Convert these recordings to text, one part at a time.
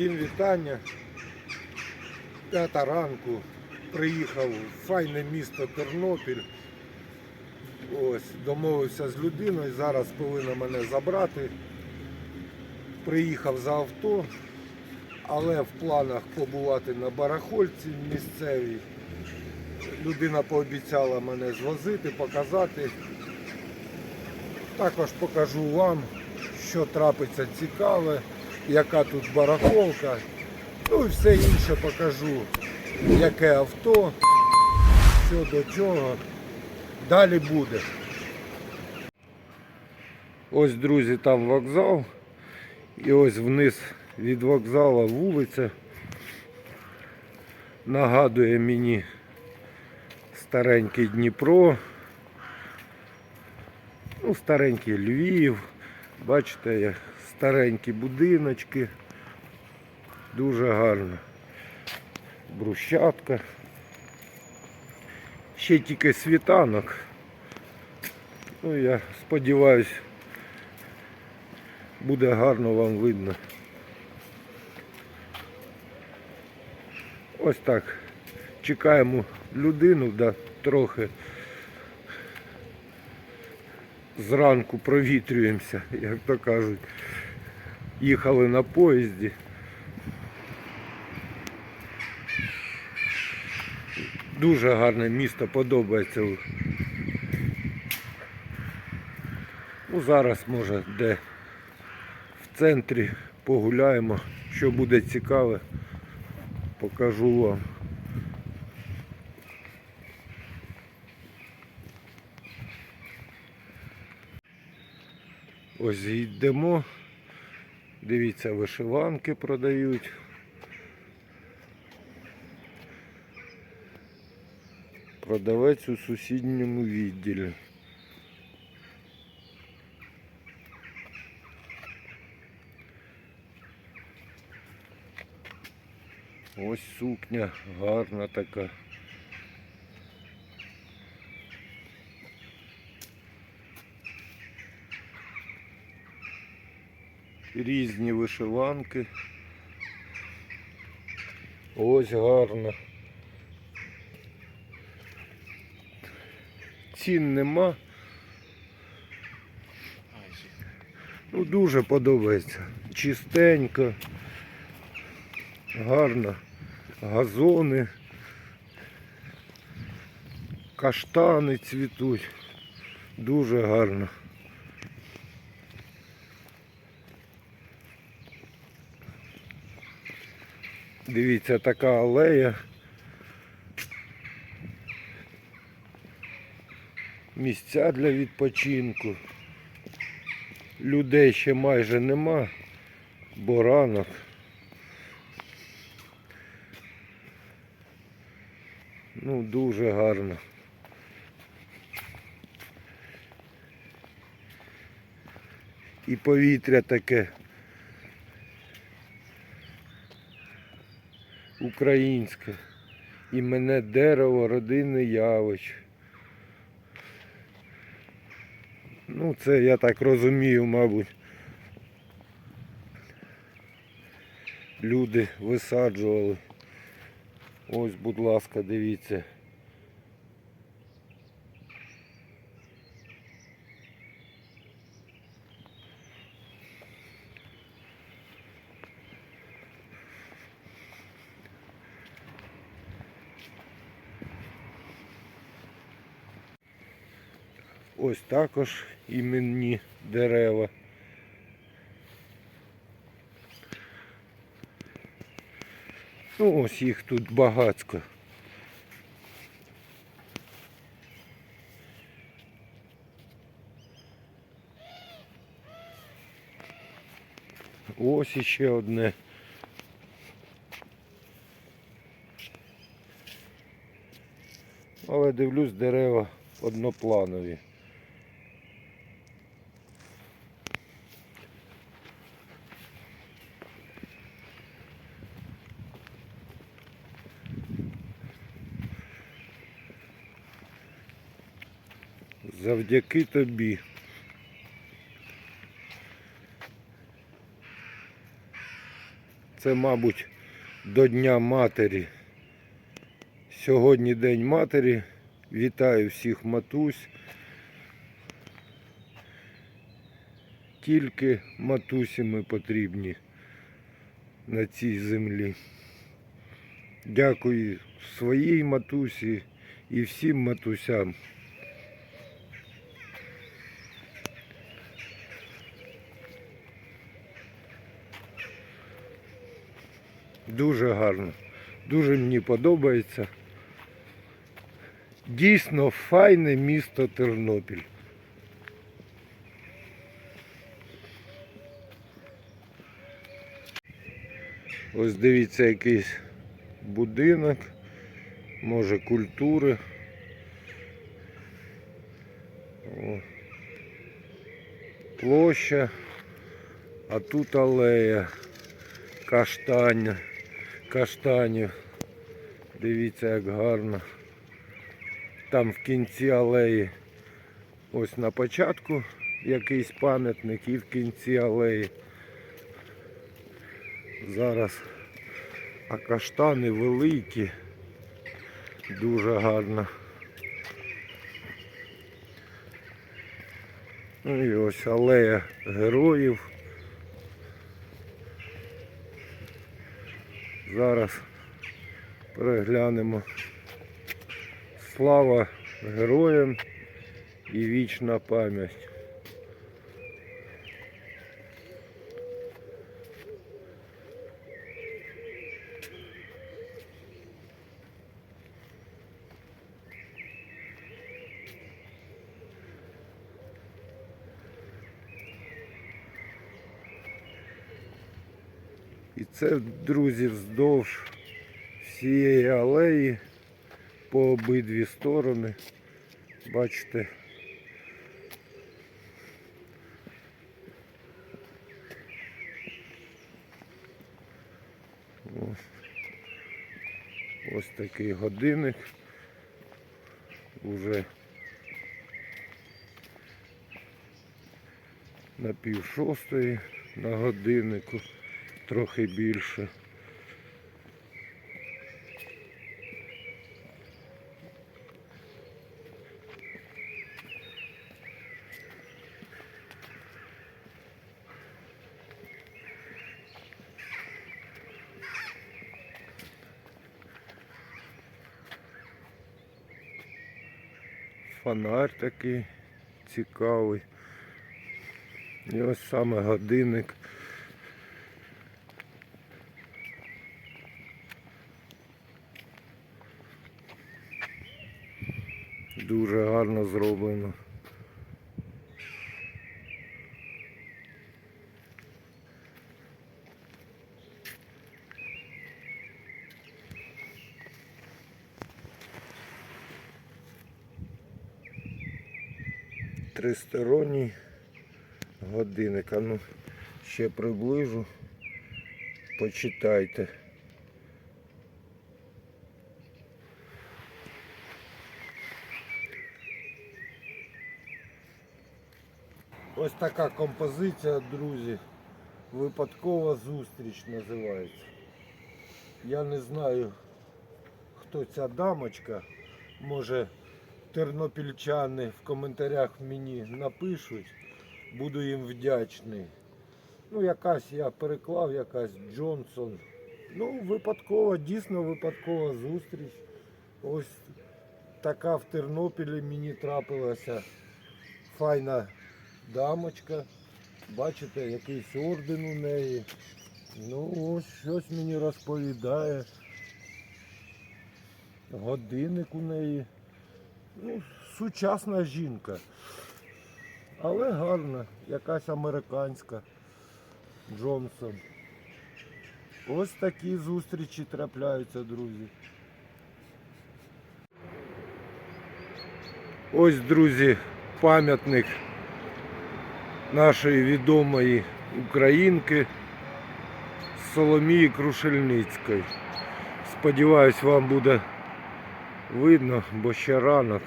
Всім вітання. П'ята ранку приїхав в файне місто Тернопіль. Ось, домовився з людиною, зараз повинна мене забрати. Приїхав за авто, але в планах побувати на барахольці місцевій. Людина пообіцяла мене звозити, показати. Також покажу вам, що трапиться цікаве, яка тут барахолка. Ну і все інше покажу, яке авто, що до чого. Далі буде. Ось, друзі, там вокзал. І ось вниз від вокзалу вулиця. Нагадує мені старенький Дніпро. Ну, старенький Львів. Бачите, як старенькі будиночки. Дуже гарно. Брусчатка. Ще тільки світанок. Ну, я сподіваюсь, буде гарно вам видно. Ось так. Чекаємо людину, да, трохи зранку провітрюємося, як то кажуть. Їхали на поїзді. Дуже гарне місто, подобається. Ну, зараз може де в центрі погуляємо, що буде цікаве, покажу вам. Ось йдемо. Дивіться, вишиванки продають. Продавець у сусідньому відділі. Ось сукня гарна така. Різні вишиванки. Ось гарно. Цін нема. Ну дуже подобається. Чистенько, гарно. Газони, каштани цвітуть. Дуже гарно. Дивіться, така алея. Місця для відпочинку. Людей ще майже нема, бо ранок. Ну, дуже гарно. І повітря таке. Українське. І мене дерево, родинний явич. Ну, це я так розумію, мабуть. Люди висаджували. Ось, будь ласка, дивіться. Ось також іменні дерева. Ну ось їх тут багатько. Ось іще одне. Але дивлюсь, дерева однопланові. Завдяки тобі. Це, мабуть, до Дня Матері. Сьогодні День Матері. Вітаю всіх матусь. Тільки матусі ми потрібні на цій землі. Дякую своїй матусі і всім матусям. Дуже гарно. Дуже мені подобається. Дійсно файне місто Тернопіль. Ось дивіться якийсь будинок, може культури. О. Площа, а тут алея каштання, каштанів. Дивіться, як гарно. Там в кінці алеї, ось на початку якийсь пам'ятник і в кінці алеї. Зараз а каштани великі, дуже гарно. Ну і ось алея героїв. Зараз переглянемо. Слава героям і вічна пам'ять. І це, друзі, вздовж всієї алеї по обидві сторони. Бачите. Ось, такий годинник. Уже на пів шостої на годиннику трохи більше. Фонарь такий цікавий. І ось саме годинник. Дуже гарно зроблено. Тристоронній годинник. А ну ще приближу. Почитайте. Ось така композиція, друзі. Випадкова зустріч називається. Я не знаю, хто ця дамочка. Може тернопільчани в коментарях мені напишуть. Буду їм вдячний. Ну, якась я переклав, якась Джонсон. Ну, випадкова, дійсно випадкова зустріч. Ось така в Тернопілі мені трапилася файна дамочка. Бачите, якийсь орден у неї. Ну, ось щось мені розповідає. Годинник у неї. Ну, сучасна жінка. Але гарна, якась американська Джонсон. Ось такі зустрічі трапляються, друзі. Ось, друзі, пам'ятник нашої відомої українки Соломії Крушельницької. Сподіваюсь, вам буде видно, бо ще ранок.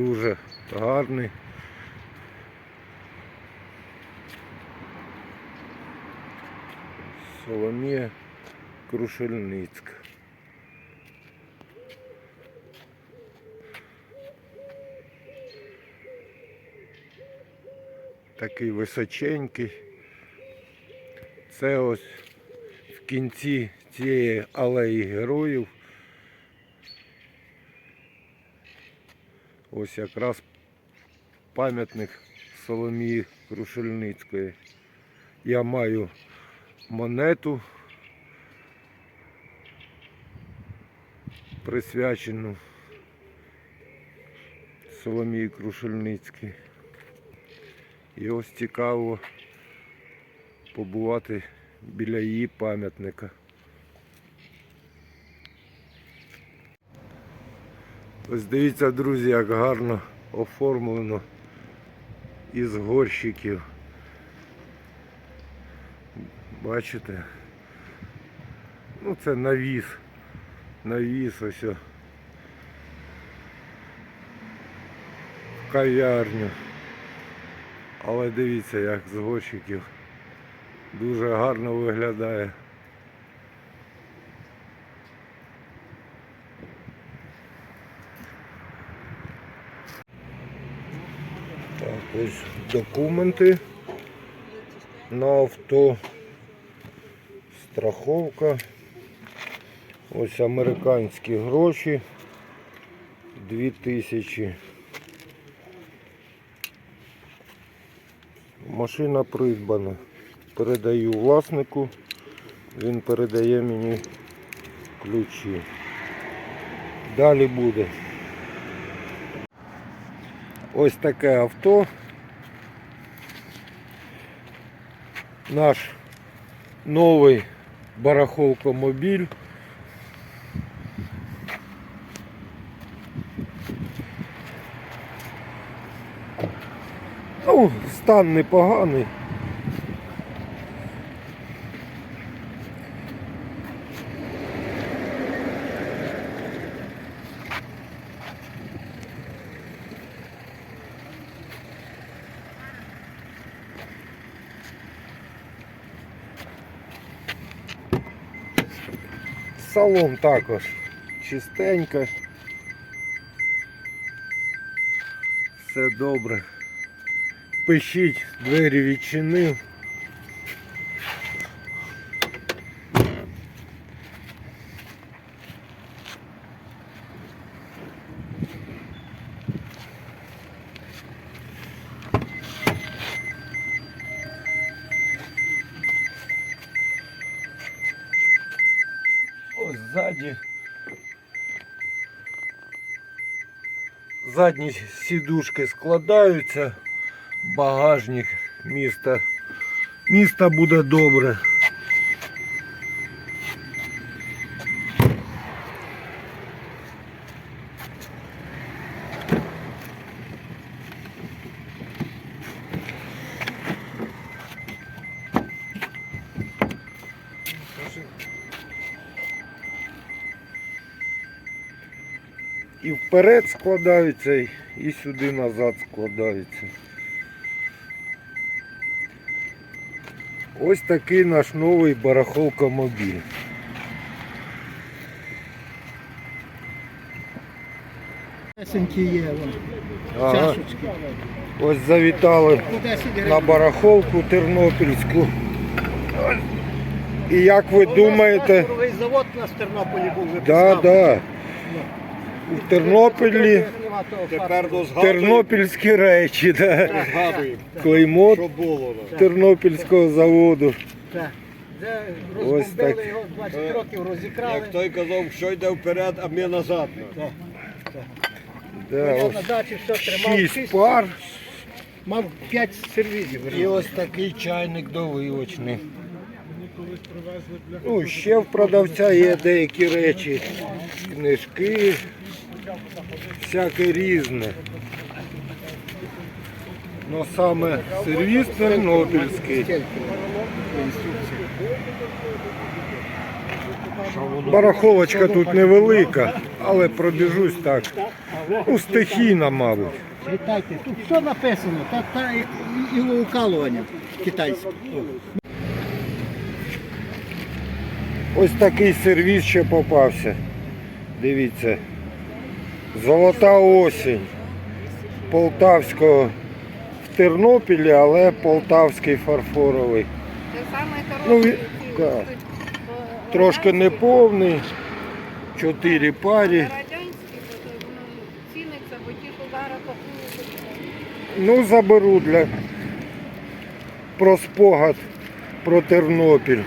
дуже гарний. Соломія Крушельницька. Такий височенький. Це ось в кінці цієї алеї героїв. Ось якраз пам'ятник Соломії Крушельницької. Я маю монету присвячену Соломії Крушельницькій. І ось цікаво побувати біля її пам'ятника. Ось дивіться, друзі, як гарно оформлено із горщиків. Бачите? Ну це навіс. Навіс ось. В кав'ярню. Але дивіться, як з горщиків дуже гарно виглядає. Так, ось документи на авто, страховка, ось американські гроші, 2000. Машина придбана. Передаю власнику, він передає мені ключі. Далі буде. Ось таке авто. Наш новий барахолкомобіль. Ну, стан непоганий. Салон також чистенько. Все добре. Пишіть, двері відчинив. Ось ззаді. Задні сідушки складаються, багажник міста. Міста буде добре. І вперед складаються, і- сюди назад складаються. Ось такий наш новий барахолкомобіль. Сенькі є, Ага. чашечки. Ось завітали на барахолку тернопільську. І як ви думаєте, Цукровий завод у нас в Тернополі був да, випускав. У Тернополі Тепер тернопільські речі, да. згадуємо, клеймо тернопільського заводу. Так. Де так. розбомбили його 20 років, розікрали. Як той казав, що йде вперед, а ми назад. Так. Да, Я на дачі все тримав. шість пар. Мав 5 сервізів. І ось такий чайник доливочний. Ну, ще в продавця є деякі речі, книжки, всяке різне. Ну саме сервіс тернопільський. Барахолочка тут невелика, але пробіжусь так. Ну, стихійна, мабуть. Читайте, тут все написано, та, та і- і- ілоукалування китайське. Ось такий сервіс ще попався. Дивіться. Золота осінь. Полтавського в Тернопілі, але полтавський фарфоровий. Ну, да. Трошки неповний. Чотири парі. Ну, Ну, заберу для про спогад про Тернопіль.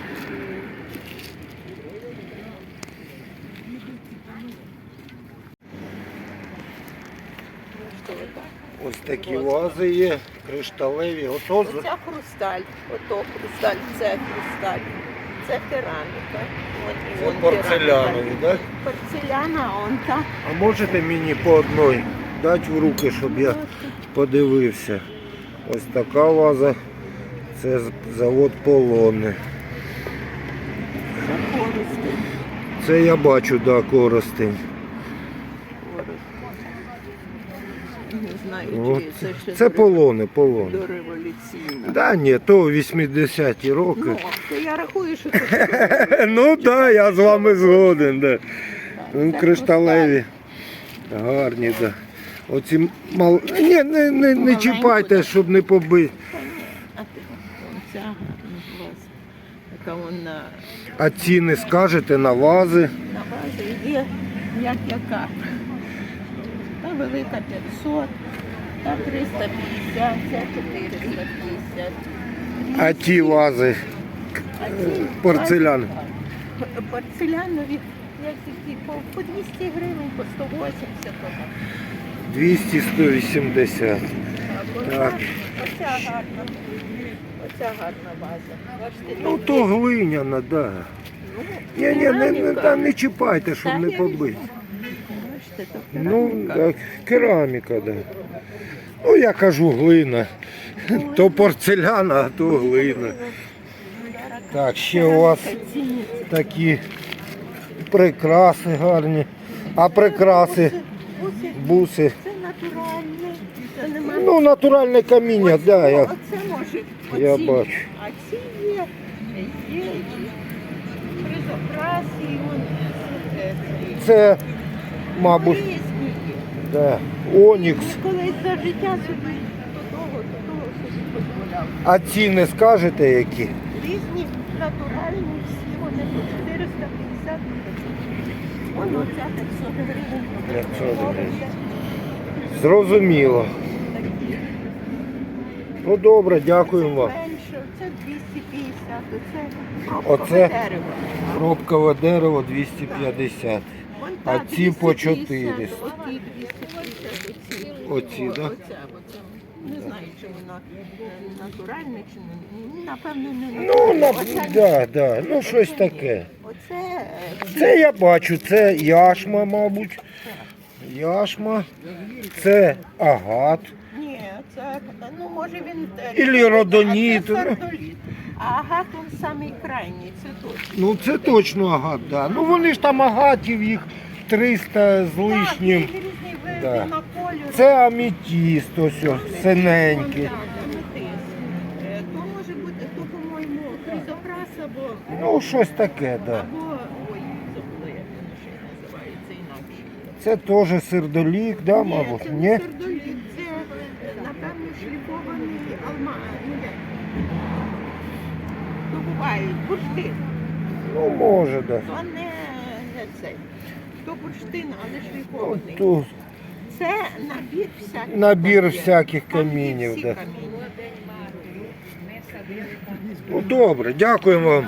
Ось такі вази є, кришталеві. Ото Оця хрусталь, ото хрусталь, це хрусталь, це кераміка. От, і це порцелянові, кераміка. так? Порцеляна, он та. А можете мені по одній дати в руки, щоб я подивився. Ось така ваза. Це з- завод полони. Це я бачу, да, коростень. Не знаю, От. це ще Це до- полони, полони. Да, ні, то 80-ті роки. Ну, то я рахую, що це Ну так, да, я з вами згоден. Да. Ну, Кришталеві. Гарні, да. Оці мал... Ні, не, не, не чіпайте, щоб не побити. А ти, ця гарна власне. Яка вона А ціни скажете на вази. на базі є, як яка. Та велика 500, та 350, ця 450. А ті вази А ці порцелян. Порцелянові, як по, по 200 гривень, по 180 отак. 200-180. Оця, Так. оця гарна, оця гарна база. Бачите, Ну то глиняна, да. ну, Ні, ні, не, не, кераміка. та не чіпайте, щоб не побити. Бачите, тут Ну, так, кераміка, да. Ну, я кажу глина. То порцеляна, а то глина. Так, ще у вас такі прикраси гарні. А прикраси, Буси, це натуральне, це. Ну, натуральне каміння, да, я, Оце може, я бачу. А ці є, є е. Це, мабуть, да, онікс. Колись за життя собі до того, до того собі дозволяв. А ціни скажете які? Різні натуральні всі, вони по 450 Воно ця 500 гривень. 500 гривень. Зрозуміло. Ну добре, дякуємо вам. Менше, це 250, оце Оце? дерево. Пробкове дерево 250. А ці по 250, 400. Оті 250, оці. Да? Оця, оця. Не знаю, чи вона е, натуральна, чи не. Напевно, не Ну, на, Оця- да, да, ну щось таке. Оце е, Це я бачу, це яшма, мабуть. Яшма. Це агат. Ні, це, ну може він... е, Ілі родоніт, А це ну. сардоліт. А агат він самий крайній, це точно. Ну це точно агат, да. Ну вони ж там агатів їх 300 з лишнім. Да. Це амітіст, ось, ось синенький. То може бути, то, по-моєму, хризопрас або, Ну, щось таке, да. або, ой, забула, як воно ще називається інакше. Це теж сердолік, да, мабуть? це Ні? не сердолік, це, напевно, шліфований алма, ну як, добувають бурштин. Ну, може, да. Цей, то бурштин, але шліфований. Тут Це набір всяких. набір всяких Там є камінів, всі да. каміння. Ну, добре, дякуємо вам.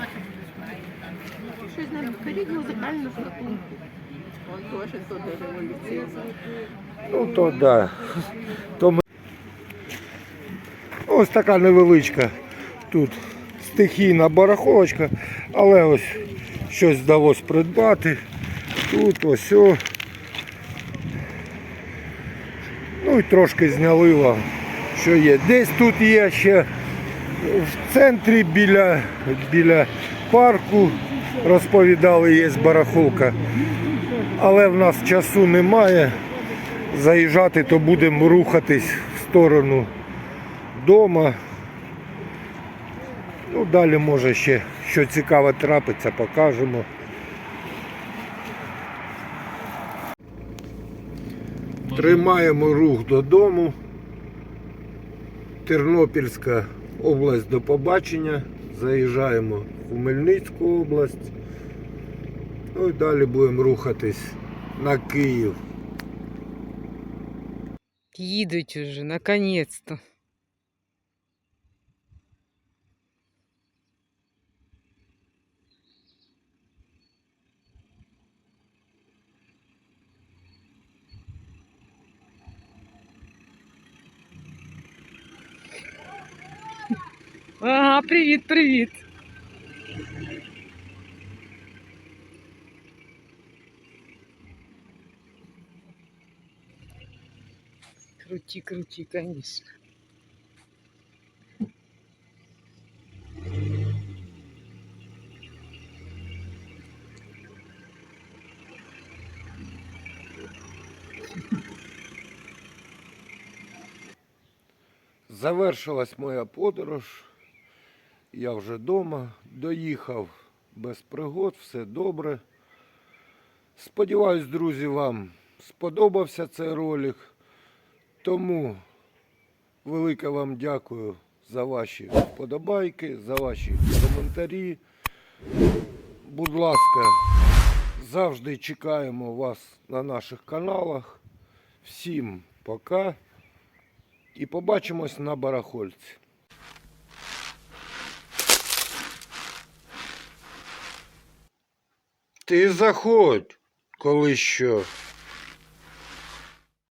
Щось нам беріть музикальну теж то революції. Ну, то да. То ми... Ось така невеличка тут стихійна барахолочка, але ось щось вдалося придбати. Тут ось. Ну і трошки знялива, що є. Десь тут є ще в центрі біля, біля парку розповідали, є барахолка. Але в нас часу немає. Заїжджати, то будемо рухатись в сторону дома. Ну, далі може ще що цікаве трапиться, покажемо. Тримаємо рух додому. Тернопільська область до побачення. Заїжджаємо в Хмельницьку область. Ну і далі будемо рухатись на Київ. Їдуть уже, наконец-то. Ага, привіт, привіт. Крути, крути, конечно. Завершилась моя подорож. Я вже вдома. Доїхав без пригод, все добре. Сподіваюсь, друзі, вам сподобався цей ролик. Тому велике вам дякую за ваші вподобайки, за ваші коментарі. Будь ласка, завжди чекаємо вас на наших каналах. Всім пока і побачимось на барахольці. Ти заходь, коли що.